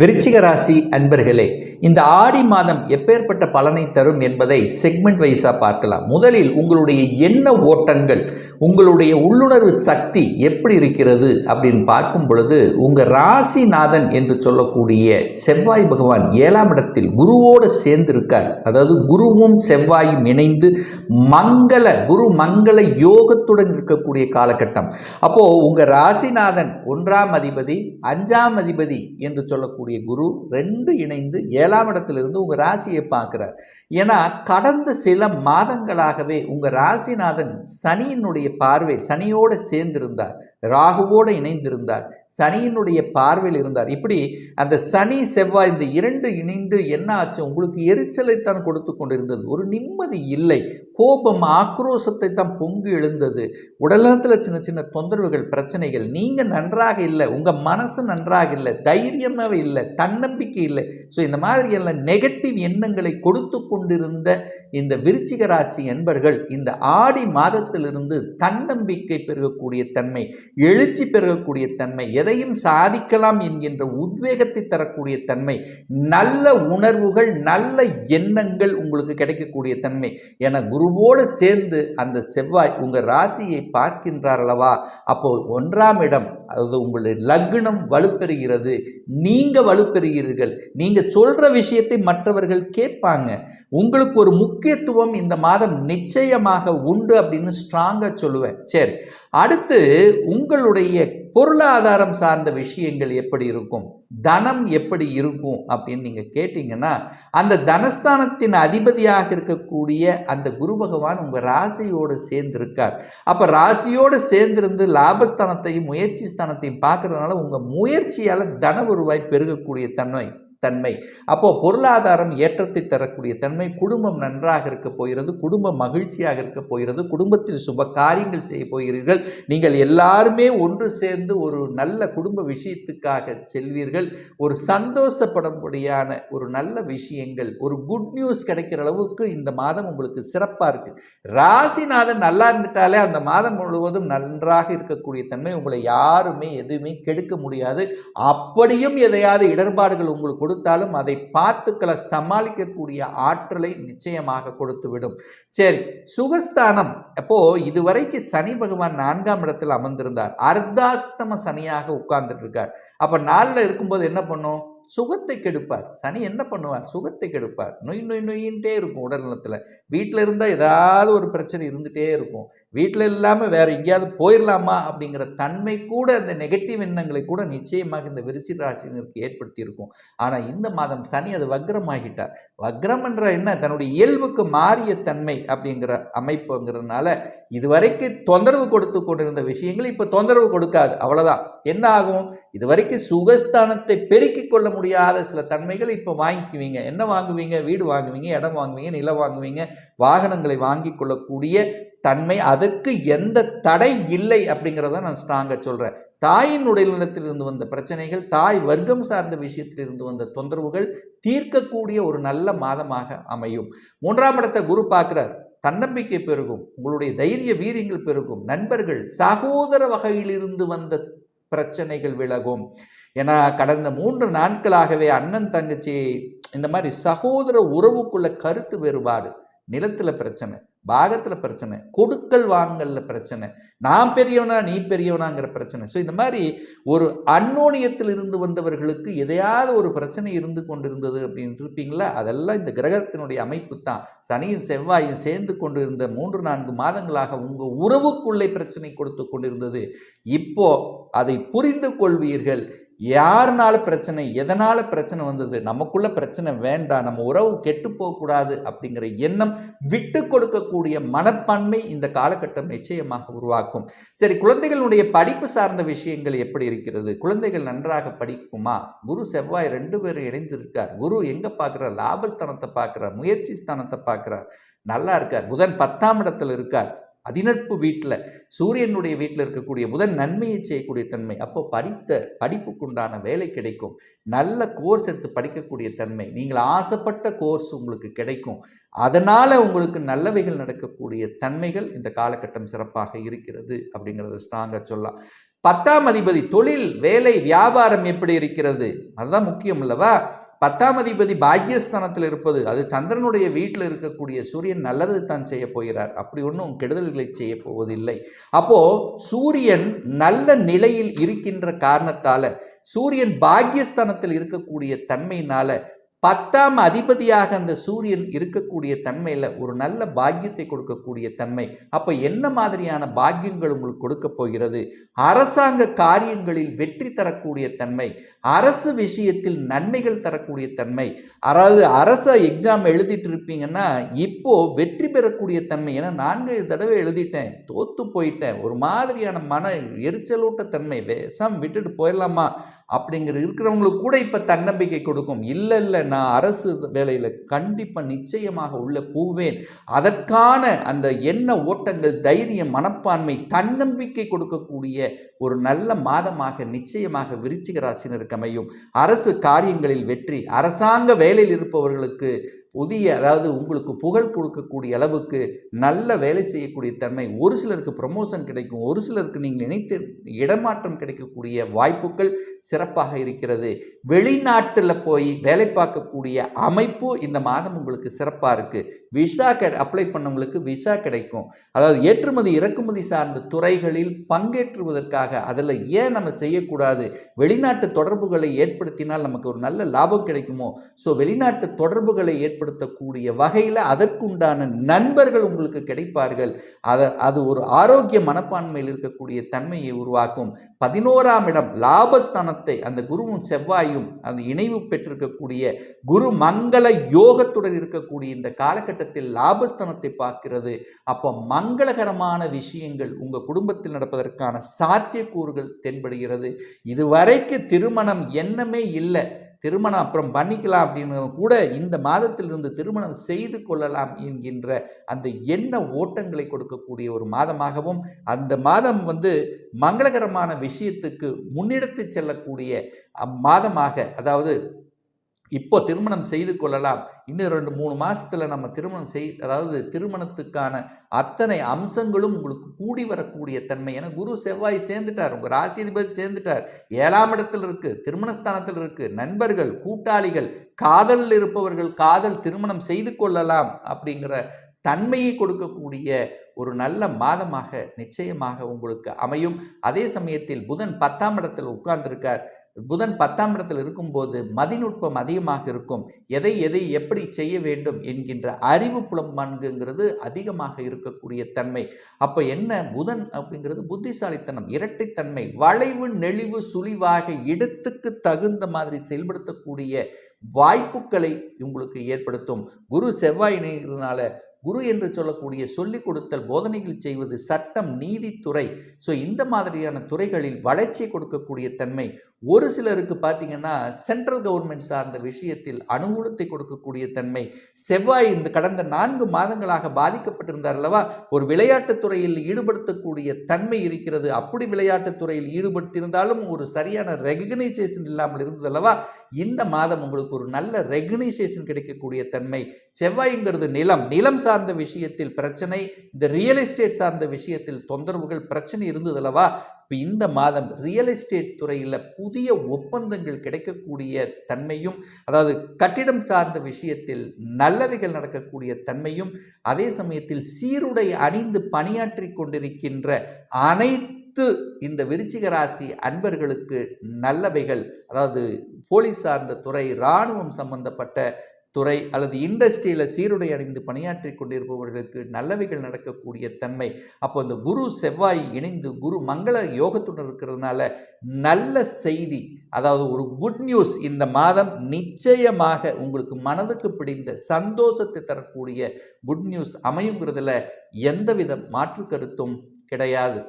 விருச்சிக ராசி அன்பர்களே இந்த ஆடி மாதம் எப்பேற்பட்ட பலனை தரும் என்பதை செக்மெண்ட் வைஸாக பார்க்கலாம். முதலில் உங்களுடைய எண்ண ஓட்டங்கள் உங்களுடைய உள்ளுணர்வு சக்தி எப்படி இருக்கிறது அப்படின்னு பார்க்கும் பொழுது உங்கள் ராசிநாதன் என்று சொல்லக்கூடிய செவ்வாய் பகவான் ஏழாம் இடத்தில் குருவோடு சேர்ந்திருக்கார். அதாவது குருவும் செவ்வாயும் இணைந்து மங்கள குரு மங்கள யோகத்துடன் இருக்கக்கூடிய காலகட்டம். அப்போது உங்கள் ராசிநாதன் ஒன்றாம் அதிபதி அஞ்சாம் அதிபதி என்று சொல்லக்கூடிய குரு ரெண்டு இணைந்து ஏழாம் இடத்திலிருந்து உங்கள் ராசியை பார்க்குறார். ஏன்னா கடந்த சில மாதங்களாகவே உங்கள் ராசிநாதன் சனியினுடைய பார்வை சனியோடு சேர்ந்திருந்தார். ராகுவோடு இணைந்திருந்தார். சனியினுடைய பார்வையில் இருந்தார். இப்படி அந்த சனி செவ்வாய் இந்த இரண்டு இணைந்து என்ன ஆச்சு? உங்களுக்கு எரிச்சலைத்தான் கொடுத்து கொண்டிருந்தது. ஒரு நிம்மதி இல்லை. கோபம் ஆக்ரோஷத்தை தான் பொங்கு எழுந்தது. உடல்நலத்தில் சின்ன சின்ன தொந்தரவுகள் பிரச்சனைகள். நீங்கள் நன்றாக இல்லை. உங்கள் மனசு நன்றாக இல்லை. தைரியமாகவே இல்லை. தன்னம்பிக்கை இல்லை. ஸோ இந்த மாதிரியெல்லாம் நெகட்டிவ் எண்ணங்களை கொடுத்து கொண்டிருந்த இந்த விருச்சிக ராசி என்பர்கள் இந்த ஆடி மாதத்திலிருந்து தன்னம்பிக்கை பெருகக்கூடிய தன்மை. எழுச்சி பெருகக்கூடிய தன்மை எதையும் சாதிக்கலாம் என்கின்ற உத்வேகத்தை தரக்கூடிய தன்மை நல்ல உணர்வுகள் நல்ல எண்ணங்கள் உங்களுக்கு கிடைக்கக்கூடிய தன்மை என குருவோடு சேர்ந்து அந்த செவ்வாய் உங்கள் ராசியை பார்க்கின்றார் அல்லவா? அப்போ ஒன்றாம் இடம் அதாவது உங்களுடைய லக்னம் வலுப்பெறுகிறது. நீங்கள் வலுப்பெறுகிறீர்கள். நீங்கள் சொல்கிற விஷயத்தை மற்றவர்கள் கேட்பாங்க. உங்களுக்கு ஒரு முக்கியத்துவம் இந்த மாதம் நிச்சயமாக உண்டு அப்படின்னு ஸ்ட்ராங்காக சொல்லுவேன். சரி அடுத்து உங்களுடைய பொருளாதாரம் சார்ந்த விஷயங்கள் எப்படி இருக்கும்? தனம் எப்படி இருக்கும் அப்படின்னு நீங்கள் கேட்டிங்கன்னா அந்த தனஸ்தானத்தின் அதிபதியாக இருக்கக்கூடிய அந்த குரு பகவான் உங்கள் ராசியோடு சேர்ந்திருக்கார். அப்போ ராசியோடு சேர்ந்திருந்து லாபஸ்தானத்தையும் முயற்சி ஸ்தானத்தையும் பார்க்கறதுனால உங்கள் முயற்சியால் தன வருவாய் பெருகக்கூடிய தன்மை. தன்மை. அப்போது பொருளாதாரம் ஏற்றத்தை தரக்கூடிய தன்மை குடும்பம் நன்றாக இருக்க போகிறது குடும்பம் மகிழ்ச்சியாக இருக்க போகிறது குடும்பத்தில் சுப காரியங்கள் செய்ய போகிறீர்கள். நீங்கள் எல்லாருமே ஒன்று சேர்ந்து ஒரு நல்ல குடும்ப விஷயத்துக்காக செல்வீர்கள். ஒரு சந்தோஷப்படும்படியான ஒரு நல்ல விஷயங்கள் ஒரு குட் நியூஸ் கிடைக்கிற அளவுக்கு இந்த மாதம் உங்களுக்கு சிறப்பாக இருக்குது ராசிநாதன் நல்லா இருந்துட்டாலே அந்த மாதம் முழுவதும் நன்றாக இருக்கக்கூடிய தன்மை உங்களை யாருமே எதுவுமே கெடுக்க முடியாது. அப்படியும் எதையாவது இடர்பாடுகள் உங்களுக்கு கொடுத்தாலும் அதை பார்த்துக்களை சமாளிக்கக்கூடிய ஆற்றலை நிச்சயமாக கொடுத்து விடும் சரி சுகஸ்தானம். அப்போ இதுவரைக்கும் சனி பகவான் நான்காம் இடத்தில் அமர்ந்திருந்தார். அர்த்தாஷ்டம சனியாக உட்கார்ந்துட்டு இருக்கார். அப்ப நாளில் இருக்கும்போது என்ன பண்ணும்? சுகத்தை கெடுப்பார். சனி என்ன பண்ணுவார்? சுகத்தை கெடுப்பார். நொய் நொய் நொயின்ட்டே இருக்கும் உடல் நலத்தில். வீட்டில் இருந்தால் ஏதாவது ஒரு பிரச்சனை இருந்துகிட்டே இருக்கும். வீட்டில் இல்லாமல் வேறு எங்கேயாவது போயிடலாமா அப்படிங்கிற தன்மை கூட அந்த நெகட்டிவ் எண்ணங்களை கூட நிச்சயமாக இந்த விருச்சி ராசினருக்கு ஏற்படுத்தி இருக்கும் ஆனால் இந்த மாதம் சனி அது வக்ரமாகிட்டார். வக்ரம் என்ற என்ன? தன்னுடைய இயல்புக்கு மாறிய தன்மை அப்படிங்கிற அமைப்புங்கிறதுனால இதுவரைக்கும் தொந்தரவு கொடுத்து கொண்டிருந்த விஷயங்கள் இப்போ தொந்தரவு கொடுக்காது. அவ்வளோதான் என்ன ஆகும்? இதுவரைக்கும் சுகஸ்தானத்தை பெருக்கிக் கொள்ள முடியாத சில தன்மைகள் இப்போ வாங்கிக்குவீங்க. என்ன வாங்குவீங்க? வீடு வாங்குவீங்க இடம் வாங்குவீங்க நிலம் வாங்குவீங்க. வாகனங்களை வாங்கி கொள்ளக்கூடிய தன்மை அதற்கு எந்த தடை இல்லை அப்படிங்கிறத நான் ஸ்ட்ராங்காக சொல்கிறேன் தாயின் உடல்நலத்திலிருந்து வந்த பிரச்சனைகள் தாய் வர்க்கம் சார்ந்த விஷயத்தில் இருந்து வந்த தொந்தரவுகள் தீர்க்கக்கூடிய ஒரு நல்ல மாதமாக அமையும். மூன்றாம் இடத்தை குரு பார்க்குறார். தன்னம்பிக்கை பெருகும். உங்களுடைய தைரிய வீரியங்கள் பெருகும். நண்பர்கள் சகோதர வகையிலிருந்து வந்த பிரச்சனைகள் விலகும். ஏன்னா கடந்த மூன்று நாட்களாகவே அண்ணன் தங்கச்சி இந்த மாதிரி சகோதர உறவுக்குள்ள கருத்து வேறுபாடு நிலத்தில் பிரச்சனை. பாகத்தில் பிரச்சனை கொடுக்கல் வாங்கல்ல பிரச்சனை நான் பெரியவனா நீ பெரியவனாங்கிற பிரச்சனை. ஸோ இந்த மாதிரி ஒரு அன்னோனியத்தில் இருந்து வந்தவர்களுக்கு எதையாவது ஒரு பிரச்சனை இருந்து கொண்டிருந்தது அப்படின்னு இருப்பீங்களா அதெல்லாம் இந்த கிரகத்தினுடைய அமைப்பு தான் சனியும் செவ்வாயும் சேர்ந்து கொண்டு இருந்த மூன்று நான்கு மாதங்களாக உங்கள் உறவுக்குள்ளே பிரச்சனை கொடுத்து கொண்டிருந்தது. இப்போ அதை புரிந்து கொள்வீர்கள். யாருனால பிரச்சனை எதனால் பிரச்சனை வந்தது நமக்குள்ள பிரச்சனை வேண்டாம் நம்ம உறவு கெட்டு போகக்கூடாது அப்படிங்கிற எண்ணம் விட்டு கொடுக்கக்கூடிய மனப்பான்மை இந்த காலகட்டம் நிச்சயமாக உருவாக்கும். சரி குழந்தைகளுடைய படிப்பு சார்ந்த விஷயங்கள் எப்படி இருக்கிறது? குழந்தைகள் நன்றாக படிக்குமா? குரு செவ்வாய் ரெண்டு பேரும் இணைந்திருக்கார். குரு எங்கே பார்க்குறார்? லாபஸ்தானத்தை பார்க்குறார் முயற்சி ஸ்தானத்தை பார்க்குறார். நல்லா இருக்கார். புதன் பத்தாம் இடத்துல இருக்கார். அதிநட்பு வீட்டில் சூரியனுடைய வீட்டில் இருக்கக்கூடிய புதன் நன்மையை செய்யக்கூடிய தன்மை. அப்போ படித்த படிப்புக்குண்டான வேலை கிடைக்கும். நல்ல கோர்ஸ் எடுத்து படிக்கக்கூடிய தன்மை. நீங்கள் ஆசைப்பட்ட கோர்ஸ் உங்களுக்கு கிடைக்கும். அதனால் உங்களுக்கு நல்லவைகள் நடக்கக்கூடிய தன்மைகள் இந்த காலகட்டம் சிறப்பாக இருக்கிறது அப்படிங்கிறத ஸ்ட்ராங்காக சொல்லலாம். பத்தாம் அதிபதி தொழில் வேலை வியாபாரம் எப்படி இருக்கிறது? அதுதான் முக்கியம் அல்லவா? பத்தாம் அதிபதி பாக்யஸ்தானத்தில் இருப்பது அது சந்திரனுடைய வீட்டில் இருக்கக்கூடிய சூரியன் நல்லது தான் செய்ய போகிறார். அப்படி ஒன்றும் கெடுதல்களை செய்ய போவதில்லை. அப்போ சூரியன் நல்ல நிலையில் இருக்கின்ற காரணத்தால் சூரியன் பாக்யஸ்தானத்தில் இருக்கக்கூடிய தன்மையினால் பத்தாம் அதிபதியாக அந்த சூரியன் இருக்கக்கூடிய தன்மையில் ஒரு நல்ல பாக்கியத்தை கொடுக்கக்கூடிய தன்மை. அப்போ என்ன மாதிரியான பாக்கியங்கள் உங்களுக்கு கொடுக்க போகிறது? அரசாங்க காரியங்களில் வெற்றி தரக்கூடிய தன்மை அரசு விஷயத்தில் நன்மைகள் தரக்கூடிய தன்மை அதாவது அரச எக்ஸாம் எழுதிட்டு இருப்பீங்கன்னா இப்போ வெற்றி பெறக்கூடிய தன்மை. ஏன்னா நான்கு தடவை எழுதிட்டேன் தோத்து போயிட்டேன். ஒரு மாதிரியான மன எரிச்சலூட்ட தன்மை. விஷம் விட்டுட்டு போயிடலாமா? அப்படிங்கிற இருக்கிறவங்களுக்கு கூட இப்போ தன்னம்பிக்கை கொடுக்கும். இல்லை இல்லை நான் அரசு வேலையில் கண்டிப்பாக நிச்சயமாக உள்ள போவேன். அதற்கான அந்த எண்ண ஓட்டங்கள் தைரியம் மனப்பான்மை தன்னம்பிக்கை கொடுக்கக்கூடிய ஒரு நல்ல மாதமாக நிச்சயமாக விருச்சிக ராசினருக்கு அமையும். அரசு காரியங்களில் வெற்றி அரசாங்க வேலையில் இருப்பவர்களுக்கு புதிய அதாவது உங்களுக்கு புகழ் கொடுக்கக்கூடிய அளவுக்கு நல்ல வேலை செய்யக்கூடிய தன்மை ஒரு சிலருக்கு ப்ரமோஷன் கிடைக்கும் ஒரு சிலருக்கு நீங்கள் நினைத்து இடமாற்றம் கிடைக்கக்கூடிய வாய்ப்புகள் சிறப்பாக இருக்கிறது. வெளிநாட்டில் போய் வேலை பார்க்கக்கூடிய அமைப்பு இந்த மாதம் உங்களுக்கு சிறப்பாக இருக்குது விசா கெ அப்ளை பண்ணவங்களுக்கு விசா கிடைக்கும். அதாவது ஏற்றுமதி இறக்குமதி சார்ந்த துறைகளில் பங்கேற்றுவதற்காக அதில் ஏன் நம்ம செய்யக்கூடாது? வெளிநாட்டு தொடர்புகளை ஏற்படுத்தினால் நமக்கு ஒரு நல்ல லாபம் கிடைக்குமோ? ஸோ வெளிநாட்டு தொடர்புகளை ஏற்படுத்தக்கூடிய வகையில் அதற்குண்டான நண்பர்கள் உங்களுக்கு கிடைப்பார்கள். அதை அது ஒரு ஆரோக்கிய மனப்பான்மையில் இருக்கக்கூடிய தன்மையை உருவாக்கும். பதினோராம் இடம் லாபஸ்தானத்தை அந்த குருவும் செவ்வாயும் அந்த இணைவு பெற்றிருக்கக்கூடிய குரு மங்கள யோகத்துடன் இருக்கக்கூடிய இந்த காலகட்டத்தில் லாபஸ்தானத்தை பார்க்கிறது. அப்போ மங்களகரமான விஷயங்கள் உங்கள் குடும்பத்தில் நடப்பதற்கான சாத்தியக்கூறுகள் தென்படுகிறது. இதுவரைக்கு திருமணம் எண்ணமே இல்லை. திருமணம் அப்புறம் பண்ணிக்கலாம் அப்படின்னு கூட இந்த மாதத்திலிருந்து திருமணம் செய்து கொள்ளலாம் என்கின்ற அந்த எண்ண ஓட்டங்களை கொடுக்கக்கூடிய ஒரு மாதமாகவும் அந்த மாதம் வந்து மங்களகரமான விஷயத்துக்கு முன்னெடுத்து செல்லக்கூடிய மாதமாக அதாவது இப்போ திருமணம் செய்து கொள்ளலாம். இன்னும் ரெண்டு மூணு மாதத்தில் நம்ம திருமணம் செய் அதாவது திருமணத்துக்கான அத்தனை அம்சங்களும் உங்களுக்கு கூடி வரக்கூடிய தன்மை. ஏன்னா குரு செவ்வாய் சேர்ந்துட்டார். உங்கள் ராசிதிபதி சேர்ந்துட்டார். ஏழாம் இடத்தில் இருக்குது திருமணஸ்தானத்தில் இருக்குது நண்பர்கள் கூட்டாளிகள் காதலில் இருப்பவர்கள் காதல் திருமணம் செய்து கொள்ளலாம் அப்படிங்கிற தன்மையை கொடுக்கக்கூடிய ஒரு நல்ல மாதமாக நிச்சயமாக உங்களுக்கு அமையும். அதே சமயத்தில் புதன் பத்தாம் இடத்தில் உட்கார்ந்திருக்கார். புதன் பத்தாம் இடத்தில் இருக்கும்போது மதிநுட்பம் அதிகமாக இருக்கும். எதை எதை எப்படி செய்ய வேண்டும் என்கின்ற அறிவு புலம் பண்புங்கிறது அதிகமாக இருக்கக்கூடிய தன்மை. அப்போ என்ன? புதன் அப்படிங்கிறது புத்திசாலித்தனம் இரட்டைத்தன்மை வளைவு நெளிவு சுழிவாக இடத்துக்கு தகுந்த மாதிரி செயல்படுத்தக்கூடிய வாய்ப்புகளை உங்களுக்கு ஏற்படுத்தும். குரு செவ்வாய் இணைகிறதுனால குரு என்று சொல்லக்கூடிய சொல்லிக் கொடுத்தல் போதனைகள் செய்வது சட்டம் நீதித்துறை ஸோ இந்த மாதிரியான துறைகளில் வளர்ச்சியை கொடுக்கக்கூடிய தன்மை. ஒரு சிலருக்கு பார்த்தீங்கன்னா சென்ட்ரல் கவர்மெண்ட் சார்ந்த விஷயத்தில் அனுகூலத்தை கொடுக்கக்கூடிய தன்மை. செவ்வாய் இந்த கடந்த நான்கு மாதங்களாக பாதிக்கப்பட்டிருந்தார் அல்லவா? ஒரு விளையாட்டுத் துறையில் ஈடுபடுத்தக்கூடிய தன்மை இருக்கிறது. அப்படி விளையாட்டுத் துறையில் ஈடுபடுத்தியிருந்தாலும் ஒரு சரியான ரெகனைசேஷன் இல்லாமல் இருந்தது அல்லவா? இந்த மாதம் உங்களுக்கு ஒரு நல்ல ரெகனைசேஷன் கிடைக்கக்கூடிய தன்மை. செவ்வாய்ங்கிறது நிலம். நிலம் சார்ந்த விஷயத்தில் பிரச்சனை இந்த ரியல் எஸ்டேட் சார்ந்த விஷயத்தில் தொந்தரவுகள் பிரச்சனை இருந்தது அல்லவா? இப்போ இந்த மாதம் ரியல் எஸ்டேட் துறையில் புதிய ஒப்பந்தங்கள் கிடைக்கக்கூடிய தன்மையும் அதாவது கட்டிடம் சார்ந்த விஷயத்தில் நல்லவைகள் நடக்கக்கூடிய தன்மையும் அதே சமயத்தில் சீருடை அணிந்து பணியாற்றி கொண்டிருக்கின்ற அனைத்து இந்த விருச்சிக ராசி அன்பர்களுக்கு நல்லவைகள் அதாவது போலீஸ் சார்ந்த துறை இராணுவம் சம்பந்தப்பட்ட துறை அல்லது இண்டஸ்ட்ரியில் சீருடை அணிந்து பணியாற்றி கொண்டிருப்பவர்களுக்கு நல்லவைகள் நடக்கக்கூடிய தன்மை. அப்போ இந்த குரு செவ்வாய் இணைந்து குரு மங்கள யோகத்துடன் இருக்கிறதுனால நல்ல செய்தி அதாவது ஒரு குட் நியூஸ் இந்த மாதம் நிச்சயமாக உங்களுக்கு மனதுக்கு பிடிந்த சந்தோஷத்தை தரக்கூடிய குட் நியூஸ் அமையுங்கிறதுல எந்தவித மாற்று கருத்தும் கிடையாது.